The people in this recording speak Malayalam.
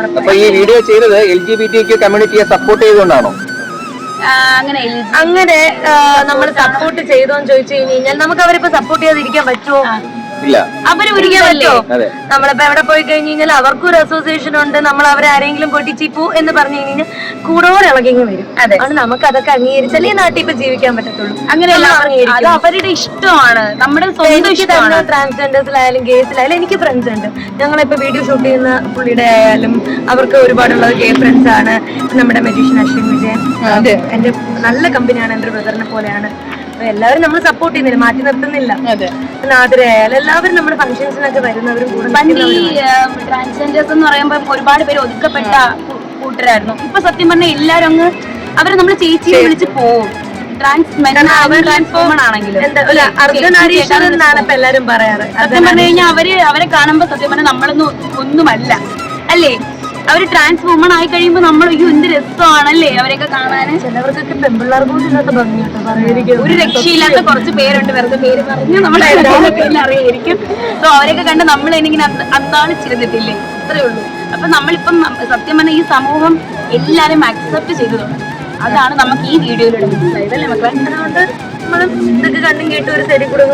അപ്പൊ ഈ വീഡിയോ ചെയ്തത് L G B T Q കമ്മ്യൂണിറ്റിയെ support ചെയ്തുകൊണ്ടാണോ അങ്ങനെ അങ്ങനെ നമ്മൾ സപ്പോർട്ട് ചെയ്തോന്ന് ചോദിച്ചു കഴിഞ്ഞാൽ നമുക്ക് അവരിപ്പോ സപ്പോർട്ട് ചെയ്യാതിരിക്കാൻ പറ്റുമോ? ഇല്ല. അവർ പറ്റോ നമ്മളിപ്പോ എവിടെ പോയി കഴിഞ്ഞു കഴിഞ്ഞാൽ അവർക്കും ഒരു അസോസിയേഷൻ ഉണ്ട്. നമ്മൾ അവരെ ആരെങ്കിലും പൊട്ടിച്ചിപ്പു എന്ന് പറഞ്ഞു കഴിഞ്ഞാൽ കൂടോടെ ഇളകിങ്ങി വരും. അതെ. അതുകൊണ്ട് നമുക്ക് അതൊക്കെ അംഗീകരിച്ചാലേ നാട്ടിൽ ഇപ്പൊ ജീവിക്കാൻ പറ്റത്തുള്ളൂ. അങ്ങനെയല്ല. അത് അവരുടെ ഇഷ്ടമാണ്. നമ്മുടെ സ്വന്തം എനിക്ക് ഇഷ്ടമാണ്. ട്രാൻസ്ജെൻഡേഴ്സിലായാലും ഗേസിലായാലും എനിക്ക് ഫ്രണ്ട്സ് ഉണ്ട്. ഞങ്ങളിപ്പോ വീഡിയോ ഷൂട്ട് ചെയ്യുന്ന പുള്ളിയുടെ ആയാലും അവർക്ക് ഒരുപാടുള്ളത് ഗേ ഫ്രണ്ട്സ് ആണ്. നമ്മുടെ മെജീഷ്യൻ അശ്വിൻ വിജയൻ. അതെ. എന്റെ നല്ല കമ്പനിയാണ് എന്റെ ബ്രദറിനെ പോലെയാണ്. എല്ലാവരും നമ്മൾ സപ്പോർട്ട് ചെയ്യുന്നില്ല മാറ്റി നിർത്തുന്നില്ല. അതെ. നാദിര ആയാലും എല്ലാവരും നമ്മുടെ ഫംഗ്ഷൻസിനൊക്കെ വരുന്നവരും കൂടെ പണ്ട് ഈ ട്രാൻസ്ജെൻഡേഴ്സ് എന്ന് പറയുമ്പോൾ ഒരുപാട് പേര് ഒതുക്കപ്പെട്ട കൂട്ടരായിരുന്നു. ഇപ്പൊ സത്യം പറഞ്ഞാൽ എല്ലാരും അങ്ങ് അവരെ നമ്മൾ ചേച്ചിയെ വിളിച്ച് പോവും. എല്ലാരും പറയാറ്. സത്യം പറഞ്ഞു കഴിഞ്ഞാൽ അവർ അവരെ കാണുമ്പോ സത്യം പറഞ്ഞാൽ നമ്മളൊന്നും ഒന്നുമല്ല. അല്ലേ? അവർ ട്രാൻസ് വുമൺ ആയി കഴിയുമ്പോ നമ്മൾ അയ്യോ എന്ത് രസമാണല്ലേ അവരൊക്കെ കാണാന്? ചിലവർക്കൊക്കെ പെമ്പിള്ളാർ പോലും ഇല്ലാത്ത ഭംഗി കേട്ടോ ഒരു രക്ഷയില്ലാത്ത കുറച്ച് പേരുണ്ട്. വെറുതെ പേര് പറഞ്ഞു നമ്മളെ അറിയായിരിക്കും. സോ അവരൊക്കെ കണ്ട് നമ്മൾ എനിക്കിങ്ങനെ അന്താളിച്ചിരുന്നിട്ടില്ലേ അത്രേ ഉള്ളൂ. അപ്പൊ നമ്മളിപ്പം സത്യം പറഞ്ഞ ഈ സമൂഹം എല്ലാരും അക്സെപ്റ്റ് ചെയ്തു അതാണ് നമുക്ക് ഈ വീഡിയോയിലൂടെ മനസ്സിലായത് അല്ലേ മക്കളെ? അതുകൊണ്ട് നമ്മൾ ഇതൊക്കെ കണ്ടും കേട്ട് ഒരു സൈഡിൽ കൂടെ